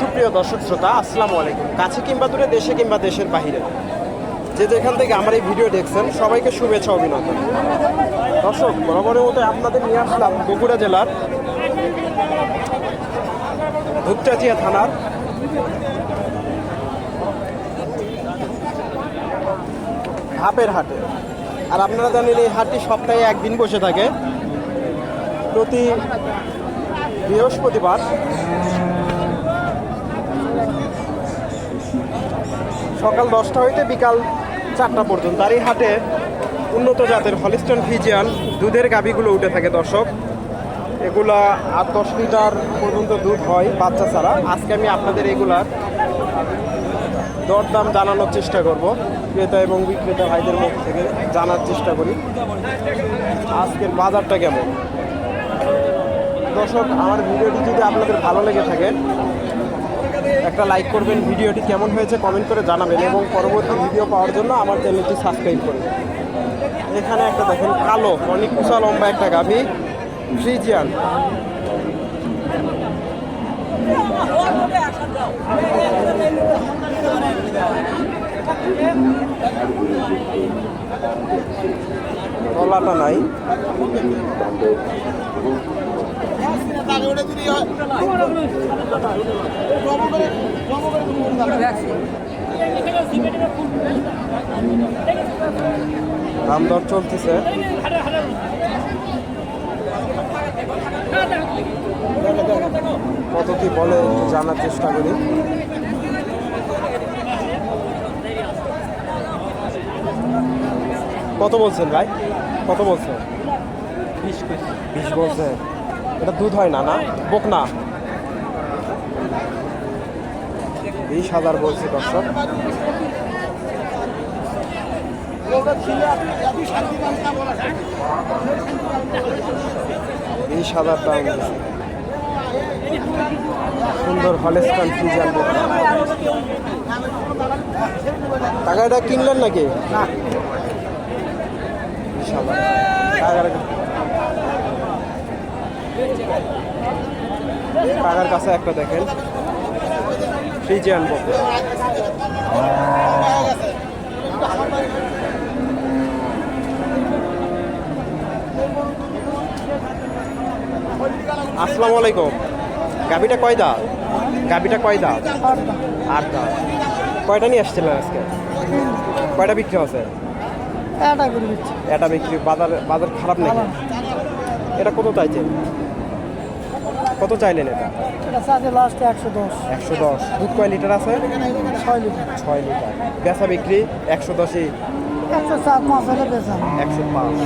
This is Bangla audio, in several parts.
সুপ্রিয় দর্শক শ্রোতা, আসসালামু আলাইকুম। কাছে কিংবা দূরে দেশে কিংবা দেশের বাহিরে যে যেখান থেকে আমার এই ভিডিও দেখছেন, সবাইকে শুভেচ্ছা অভিনন্দন। দর্শক, বরাবরের মতো আপনাদের নিয়ে আসলাম বগুড়া জেলার ধূপচাচিয়া থানার হাপের হাটে। আর আপনারা জানেন, এই হাটটি সপ্তাহে একদিন বসে থাকে। প্রতি বৃহস্পতিবার সকাল দশটা হইতে বিকাল চারটা পর্যন্ত। আর এই হাটে উন্নত জাতের হলিস্টন ফিজিয়ান দুধের গাভিগুলো উঠে থাকে, দর্শক। এগুলা আট দশ লিটার পর্যন্ত দুধ হয় বাচ্চা ছাড়া। আজকে আমি আপনাদের এগুলার দরদাম জানানোর চেষ্টা করব, ক্রেতা এবং বিক্রেতা ভাইদের মুখ থেকে জানার চেষ্টা করি। আজকের বাজারটা কেমন? দর্শক, আমার ভিডিওটি যদি আপনাদের ভালো লেগে থাকে একটা লাইক করবেন, ভিডিওটি কেমন হয়েছে কমেন্ট করে জানাবেন এবং পরবর্তী ভিডিও পাওয়ার জন্য আমার চ্যানেলটি সাবস্ক্রাইব করবেন এখানে একটা দেখেন কালো, অনেক কুচা লম্বা একটা গাভি ফ্রিজিয়ান গলাটা নাই। দাম দর চলতেছে। কত কি বলে জানার চেষ্টা করি। কত বলছেন ভাই? কত বলছেন? বিশ বলছে। এটা দুধ হয় না না? বোক না বিশ হাজার বলছে দর্শক। বিশ হাজার দিয়েছে। সুন্দর হলেস্টান ফ্রিজান বোক টাকাটা কিনলেন নাকি? বিশ টাকার- কাছে একটা দেখেন। ফ্রিজিয়ান বোক। আসসালামু আলাইকুম। গাবিটা কয় দাঁত? গাবিটা কয় দাঁত? আট দাঁত। কয়টা নিয়ে আসছিলেন আজকে? কয়টা বিক্রি হচ্ছে। এটা বিক্রি বাজার বাজার খারাপ নাকি? এটা কত চাইছেন? কত চাইলেন এটা? একশো দশ। দুধ কয় লিটার আছে? ছয় লিটার। ছয় লিটার। বেচা বিক্রি একশো দশই? একশো পাঁচ একশো পাঁচ।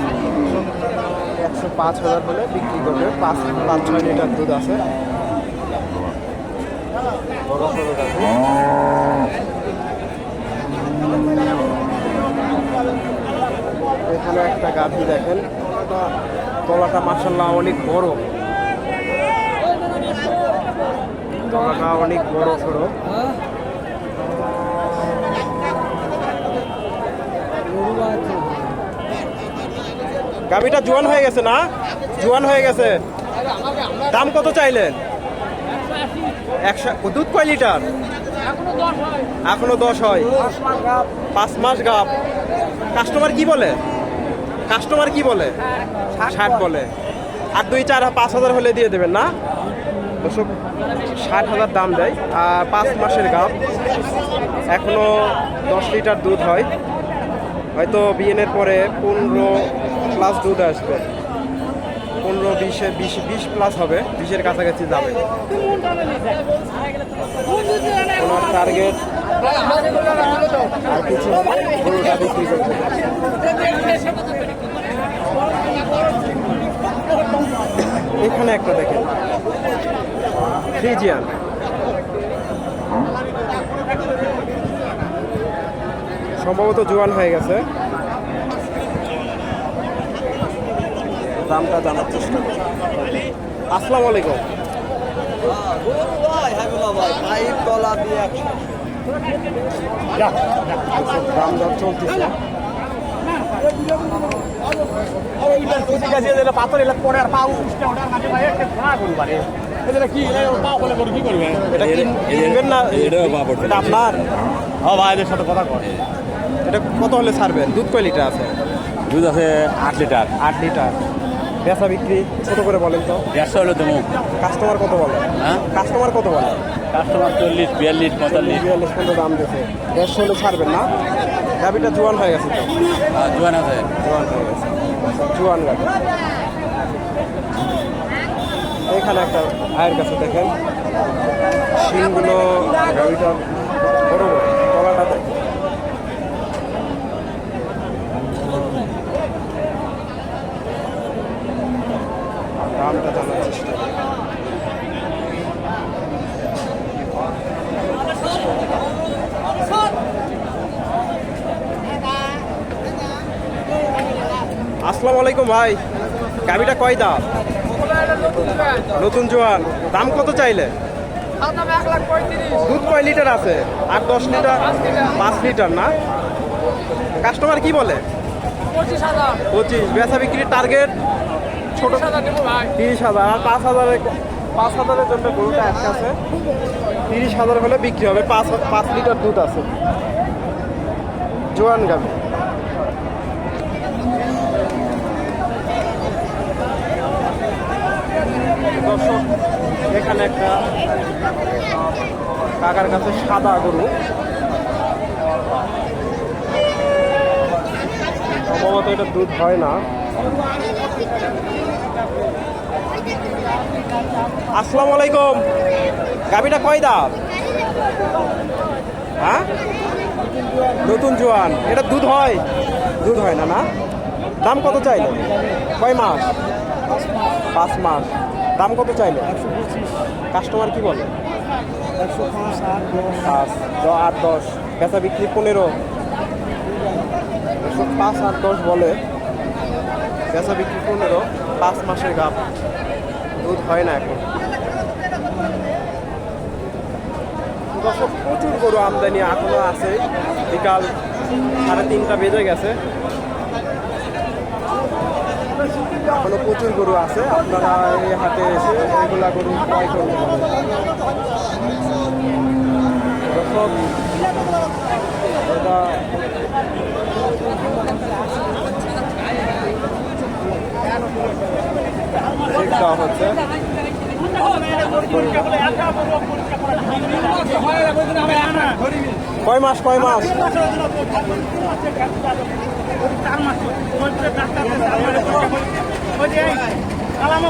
একশো পাঁচ হাজার হলে বিক্রি করবে। পাঁচ পাঁচ ছয় লিটার দুধ আছে। বড় সড়ো। এখানে একটা গাভি দেখেন। তলাটা- তলাটা মার্শাল্লাহ অনেক বড়। তলাটা অনেক বড় সড়ো গাভিটা জোয়ান হয়ে গেছে না? জোয়ান হয়ে গেছে। দাম কত চাইলেন? একশো দুধ কয় লিটার? এখনও দশ হয়। পাঁচ মাস গাপ। কাস্টমার কি বলে? কাস্টমার কি বলে? ষাট বলে। আর দুই চার পাঁচ হাজার হলে দিয়ে দেবেন না? দর্শক ষাট হাজার দাম দেয়। আর পাঁচ মাসের গাপ এখনও দশ লিটার দুধ হয়। হয়তো বিএনের পরে পনেরো প্লাস দুধ আসবে। পনেরো, বিশে, বিশ বিশ প্লাস হবে। বিশের কাছাকাছি যাবে। ওনার টার্গেট কিছু এখানে একটা দেখেন। ফ্রিজিয়ান সম্ভবত জোয়ান হয়ে গেছে। দামটা জানার চেষ্টা আসসালামু আলাইকুম। দাম দর চলতেছে। পাথর এলাকা পরে আর পাউ উঠতে ওঠার মাঝে ভাই একটা ঘোড়া গরু বাড়ে। এটা কি? পা বলে করে কি করবে? এটা কিনবেন না? এটা আপনার? হ্যাঁ ভাই সাথে কথা কর এটা কত হলে ছাড়বেন? দুধ কয় লিটার আছে? দুধ আছে আট লিটার। আট লিটার। বেচা বিক্রি কত করে বলেন তো? দেড়শো হলো তুমি কাস্টমার কত বলে? হ্যাঁ? কাস্টমার কত বলে? কাস্টমার চল্লিশ বিয়াল্লিশ পঁয়তাল্লিশ। বিয়াল্লিশ পনেরো দাম দিয়েছে। দেড়শো হলে ছাড়বেন না? গাভিটা জোয়ান হয়ে গেছে তো? জোয়ান আছে। জোয়ান হয়ে গেছে। জোয়ান গাভি এখানে একটা ভাইয়ের কাছে দেখেন। শিংগুলো গাড়িটা বড় বড়, তলাটা দেখেন। দামটা জানার চেষ্টা। আসসালামু আলাইকুম ভাই। গাড়িটা কয় দাম? নতুন জোয়ান। দাম কত চাইলে? দুধ কয় লিটার আছে? আট দশ লিটার? পাঁচ লিটার। না? কাস্টমার কি বলে? পঁচিশ বেচা বিক্রির টার্গেট? ছোট তিরিশ হাজার আর পাঁচ হাজারের পাঁচ হাজারের জন্য গরুটা একটা আছে। তিরিশ হাজার হলে বিক্রি হবে। পাঁচ পাঁচ লিটার দুধ আছে। জোয়ান গাভি দর্শক এখানে একটা কাকার কাছে সাদা গরু। সম্ভবত এটা দুধ হয় না। আসসালামু আলাইকুম। গাবিটা কয় দাম হ্যাঁ? নতুন জোয়ান। এটা দুধ হয়? দুধ হয় না না? দাম কত চাইলে কয় মাস? পাঁচ মাস। দাম কত চাইলে? কাস্টমার কি বলে? আট, দশ। বেচা বিক্রি পনেরো। একশো পাঁচ, আট, দশ বলে। বেচা বিক্রি পনেরো, পাঁচ মাসের গাপ। দুধ হয় না এখন। প্রচুর গরু আমদানি এখনও আছে। বিকাল সাড়ে তিনটা বেজে গেছে। এখনও প্রচুর গরু আছে আপনারা এই হাটে এসে এগুলা গরু ক্রয় করতে পারেন হচ্ছে।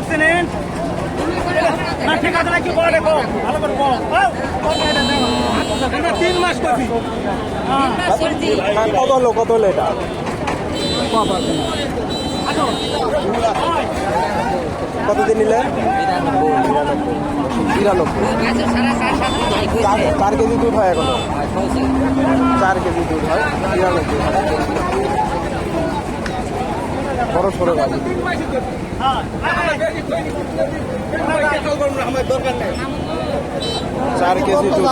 চেনেন না দেখো। ভালো করে বল তিন মাস করছি হ্যাঁ, কত হলো কত হলো এটা? কতদিন নিলে? বিরানব্বই। চার চার কেজি দুধ হয় এখনও? চার কেজি দুধ হয় বিরানব্বই। বড় সড়ো গাড়ি চার কেজি দুধ।